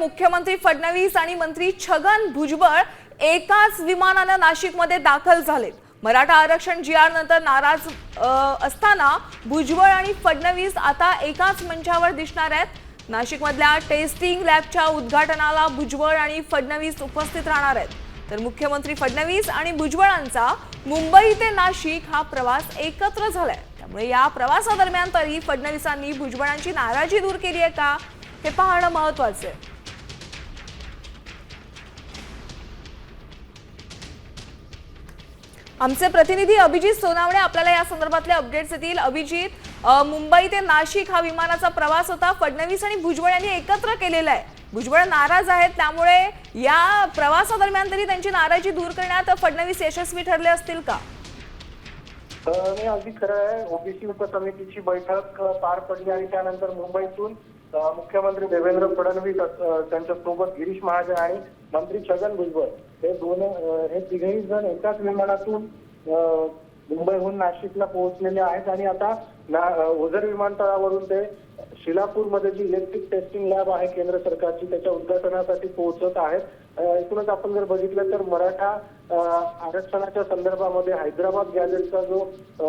मुख्यमंत्री फडणवीस आणि मंत्री छगन भुजबळ एकाच विमानानं नाशिकमध्ये दाखल झालेत. मराठा आरक्षण जी आर नंतर नाराज असताना भुजबळ आणि फडणवीस आता एकाच मंचावर दिसणार आहेत. नाशिकमधल्या टेस्टिंग लॅबच्या उद्घाटनाला भुजबळ आणि फडणवीस उपस्थित राहणार आहेत. तर मुख्यमंत्री फडणवीस आणि भुजबळांचा मुंबई ते नाशिक हा प्रवास एकत्र झालाय. त्यामुळे या प्रवासादरम्यान तरी फडणवीसांनी भुजबळांची नाराजी दूर केली आहे का? हे पाहणं महत्वाचं आहे. आमचे प्रतिनिधी अभिजित सोनावणे आपल्याला या संदर्भातले अपडेट्स येतील अभिजित मुंबई ते नाशिक हा विमानाचा प्रवास होता. फडणवीस आणि भुजबळ यांनी एकत्र केलेला आहे. भुजबळ नाराज आहेत त्यामुळे या प्रवासादरम्यान तरी त्यांची नाराजी दूर करण्यात फडणवीस यशस्वी ठरले असतील का? नाही अगदी खरं आहे. ओबीसी उपसमितीची बैठक पार पडली आणि त्यानंतर मुंबईतून मुख्यमंत्री देवेंद्र फडणवीस त्यांच्यासोबत गिरीश महाजन आणि मंत्री छगन भुजबळ हे दोन हे तिघेही जण एकाच विमानातून मुंबईहून नाशिकला पोहोचलेले आहेत. आणि आता ओझर विमानतळावरून ते शिलापूरमध्ये जी इलेक्ट्रिक टेस्टिंग लॅब आहे केंद्र सरकारची त्याच्या उद्घाटनासाठी पोहोचत आहेत. एकूणच आपण जर बघितलं तर मराठा आरक्षणाच्या संदर्भामध्ये हैदराबाद गॅजेटचा जो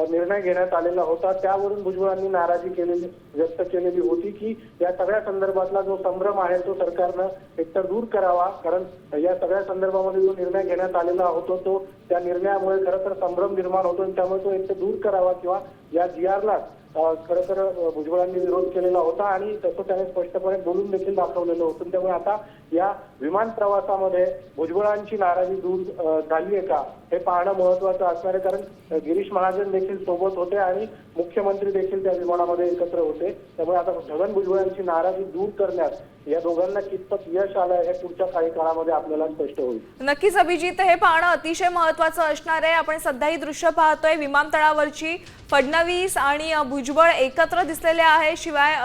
निर्णय घेण्यात आलेला होता त्यावरून भुजबळांनी नाराजी केलेली व्यक्त केलेली होती की या सगळ्या संदर्भातला जो संभ्रम आहे तो सरकारनं एकतर दूर करावा. कारण या सगळ्या संदर्भामध्ये जो निर्णय घेण्यात आलेला होतो तो त्या निर्णयामुळे खरं तर संभ्रम निर्माण होतो आणि त्यामुळे तो एकतर दूर करावा किंवा या जी आरला खरं तर भुजबळांनी विरोध केलेला होता आणि तसं त्याने स्पष्टपणे बोलून देखील दाखवलेलं होतं. त्यामुळे आता या विमान प्रवासामध्ये भुजबळांची नाराजी दूर झाली आहे का? हे पाहणं महत्वाचं असणार आहे कारण गिरीश महाजन देखील सोबत होते आणि मुख्यमंत्री देखील त्या विमानामध्ये एकत्र होते. त्यामुळे आता छगन भुजबळांची नाराजी दूर करण्यात या दोघांना कितपत यश आलं हे पुढच्या काही काळामध्ये आपल्याला स्पष्ट होईल. नक्कीच अभिजित हे पाहणं अतिशय महत्वाचं असणार आहे. आपण सध्या ही दृश्य पाहतोय विमानतळावरची. फडणवीस आणि भुजबळ एकत्र दिसलेले आहे शिवाय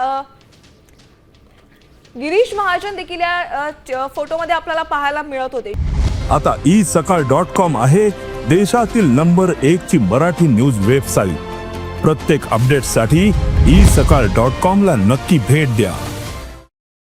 गिरीश महाजन देखील या च- फोटोमध्ये आपल्याला पाहायला मिळत होते. आता ई सकाळ डॉट कॉम आहे देशातील नंबर एक ची मराठी न्यूज वेबसाईट. प्रत्येक अपडेटसाठी ई सकाळ डॉट कॉम ला नक्की भेट द्या.